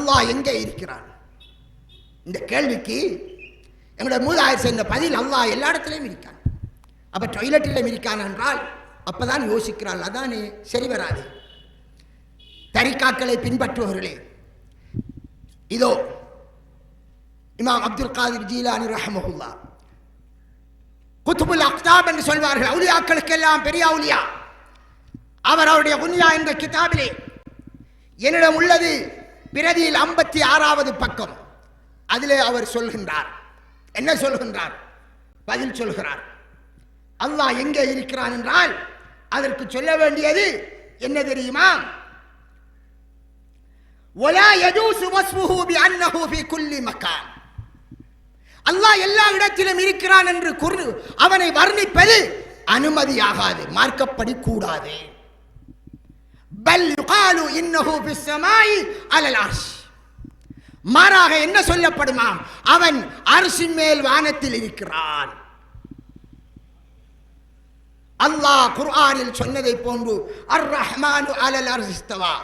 அல்லாஹ் எங்கே இருக்கிறான்? இந்த கேள்விக்கு எங்களுடைய மூதாயர் சேர்ந்த பதில் அல்லாஹ் எல்லா இடத்துலையும் இருக்கான். அப்போ டொய்லெட்டிலும் இருக்கான் என்றால் அப்போ தான் யோசிக்கிறாள் அதானே சரி வராது. தரிக்காக்களை பின்பற்றுபவர்களே. இதோ இமாம் அப்துல் காதிர் ஜீலானி ரஹமஹுல்லா குத்துபுல் அக்தாப் என்று சொல்வார்கள் அவுலியாக்களுக்கு எல்லாம் பெரிய அவுலியா. அவர் அவருடைய குன்யா என்ற கிதாபிலே என்னிடம் உள்ளது பிரதியில் ஐம்பத்தி ஆறாவது பக்கம். அதிலே அவர் சொல்கின்றார். என்ன சொல்கின்றார்? பதில் சொல்கிறார். அல்லாஹ் எங்கே இருக்கிறான் என்றால் அதற்கு சொல்ல வேண்டியது என்ன தெரியுமா? அல்லாஹ் எல்லா இடத்திலும் இருக்கிறான் என்று அவனை வர்ணிப்பது அனுமதியாகாது மார்க்கப்படி கூடாது. பல் யுகாலு இன்னஹு ஃபிஸ் அலல் அர்ஷ். மாறாக என்ன சொல்லப்படுமா? அவன் அரசின் மேல் வானத்தில் இருக்கிறான். அல்லாஹ் குர்ஆனில் சொன்னதை போன்று அர் ரஹ்மானு அலல் அர்ஷிஸ்தவா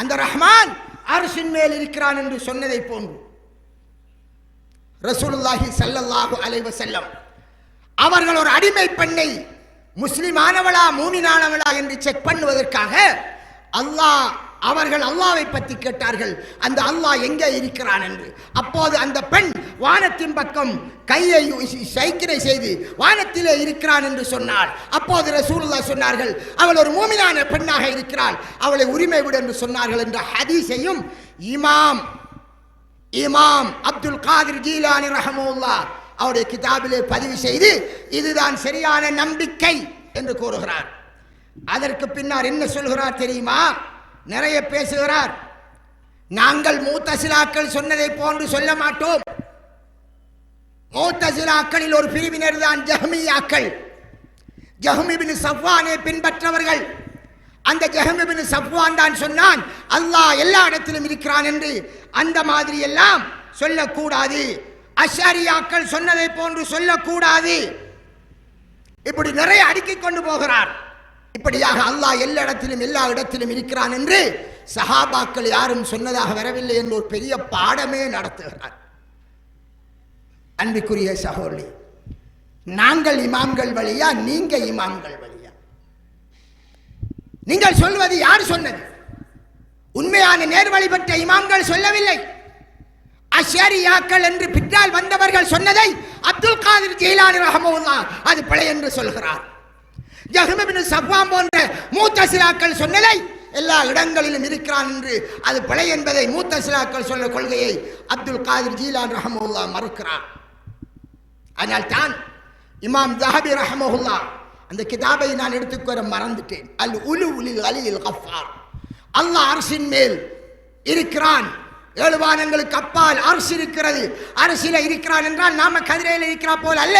அந்த ரஹ்மான் அரசின் மேல் இருக்கிறான் என்று சொன்னதை போன்று ரசூலுல்லாஹி சல்லல்லாஹு அலைவ செல்லம் அவர்கள் ஒரு அடிமை பெண்ணை முஸ்லிமானவளா மூமினானவளா என்று செக் பண்ணுவதற்காக அல்லாஹ் அவர்கள் அல்லாவை பற்றி கேட்டார்கள். அந்த அல்லாஹ் எங்கே இருக்கிறான் என்று. அப்போது அந்த பெண் வானத்தின் பக்கம் கையை சைக்கிரை செய்து வானத்திலே இருக்கிறான் என்று சொன்னாள். அப்போது ரசூலுல்லா சொன்னார்கள் அவள் ஒரு மூமினான பெண்ணாக இருக்கிறாள். அவளை உரிமை விடு என்று சொன்னார்கள் என்ற ஹதீஸையும் இமாம் இமாம் அப்துல் காதிர் ஜீலானி ரஹமுல்லா அவருடைய கிதாபிலே பதிவு செய்து இதுதான் சரியான நம்பிக்கை என்று கூறுகிறார். அதற்கு பின்னால் என்ன சொல்கிறார் தெரியுமா? நிறைய பேசுகிறார். நாங்கள் மூத்தசிலாக்கள் சொன்னதை போன்று சொல்ல மாட்டோம். மூத்தசிலாக்களில் ஒரு பிரிவினர் தான் ஜஹமியாக்கள். ஜஹமிபின் சஃப்வானை பின்பற்றவர்கள். அந்த ஜஹமிபின் சஃப்வான் தான் சொன்னான் அல்லாஹ் எல்லா இடத்திலும் இருக்கிறான் என்று அந்த மாதிரி எல்லாம் சொல்லக்கூடாது. அஷாரியாக்கள் சொன்னதை போன்று சொல்லக்கூடாது. இப்படி நிறைய அடுக்கிக் கொண்டு போகிறார். இப்படியாக அல்லாஹ் எல்லா இடத்திலும் எல்லா இடத்திலும் இருக்கிறான் என்று சஹாபாக்கள் யாரும் சொன்னதாக வரவில்லை என்று ஒரு பெரிய பாடமே நடத்துகிறார். அன்பிற்குரிய சகோதரி நாங்கள் இமாம்கள் வழியா நீங்க இமாம்கள் வழியா? நீங்கள் சொல்வது யார் சொன்னது? உண்மையான நேர்வழி பெற்ற இமாம்கள் சொல்லவில்லை. அஷரியாக்கள் என்று பின்னால் வந்தவர்கள் சொன்னதை அப்துல் காதிர் ஜெயிலானி ரஹமுல்லா அது பிழை என்று சொல்கிறார். ஜஹ்மபின் சஃபான் போன்ற மூத்தசிலாக்கள் சொன்னதை எல்லா இடங்களிலும் இருக்கிறான் என்று அது பிழை என்பதை மூத்த சிலாக்கள் சொன்ன கொள்கையை அப்துல் காதிர் ஜீலான் ரஹமுல்லா மறுக்கிறார். அதனால் தான் இமாம் ஜஹபி ரஹமஹுல்லா அந்த கிதாபை நான் எடுத்துக்கொள்ள மறந்துட்டேன். அல் உலு உலில் அலில் கஃபார். அல்லாஹ் அரசின் மேல் இருக்கிறான். ஏழு வானங்களுக்கு அப்பால் அரசு இருக்கிறது. அரசியல இருக்கிறான் என்றால் நாம கதிரையில் இருக்கிறா போல் அல்ல.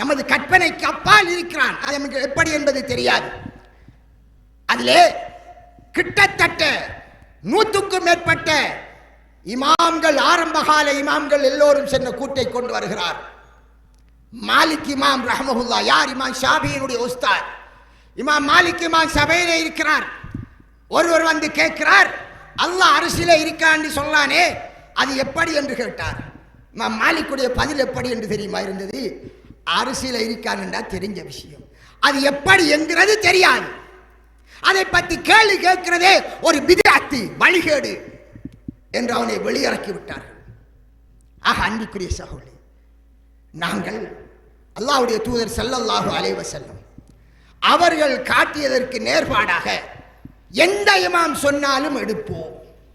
நமது கற்பனைக்கு அப்பால் இருக்கிறான். அது நமக்கு எப்படி என்பது தெரியாது. அதிலே கிட்டத்தட்ட நூற்றுக்கும் மேற்பட்ட இமாம்கள் ஆரம்பகால இமாம்கள் எல்லோரும் சென்ற கூட்டை கொண்டு வருகிறார். மாலிக் இமாம் ரஹமஹுல்லா யார்? இமாம் ஷாபியினுடைய உஸ்தார் இமாம் மாலிக் இமாம் சபையில இருக்கிறார். ஒருவர் வந்து கேட்கிறார் அல்லாஹ் அரசியல இருக்கான்னு சொல்லானே அது எப்படி? என்று கேட்டார். இமாம் மாலிக்குடைய பதில் எப்படி என்று தெரியுமா இருந்தது? அரசியல் இருக்கான்டா தெரிஞ்ச விஷயம். அது எப்படி என்கிறது தெரியாது. அதை பற்றி கேள்வி கேட்கிறதே ஒரு விதிராத்தி வழிகேடு என்று அவனை வெளியிறக்கி விட்டார்கள். ஆக அன்புக்குரிய சகோதரி நாங்கள் அல்லாஹ்வுடைய தூதர் செல்லல்லாஹு அலைவ செல்லும் அவர்கள் காட்டியதற்கு நேர்பாடாக எந்த இமாம் சொன்னாலும் எடுப்போம்.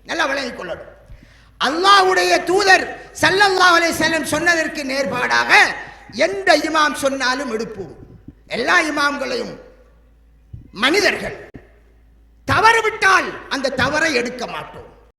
நல்லா விளங்கிக் கொள்ளணும் அல்லாஹ்வுடைய தூதர் செல்லல்லா அலை வஸல்லம் சொன்னதற்கு நேர்பாடாக எந்த இமாம் சொன்னாலும் எடுப்போம். எல்லா இமாம்களையும் மனிதர்கள் தவறு விட்டால் அந்த தவறை எடுக்க மாட்டோம்.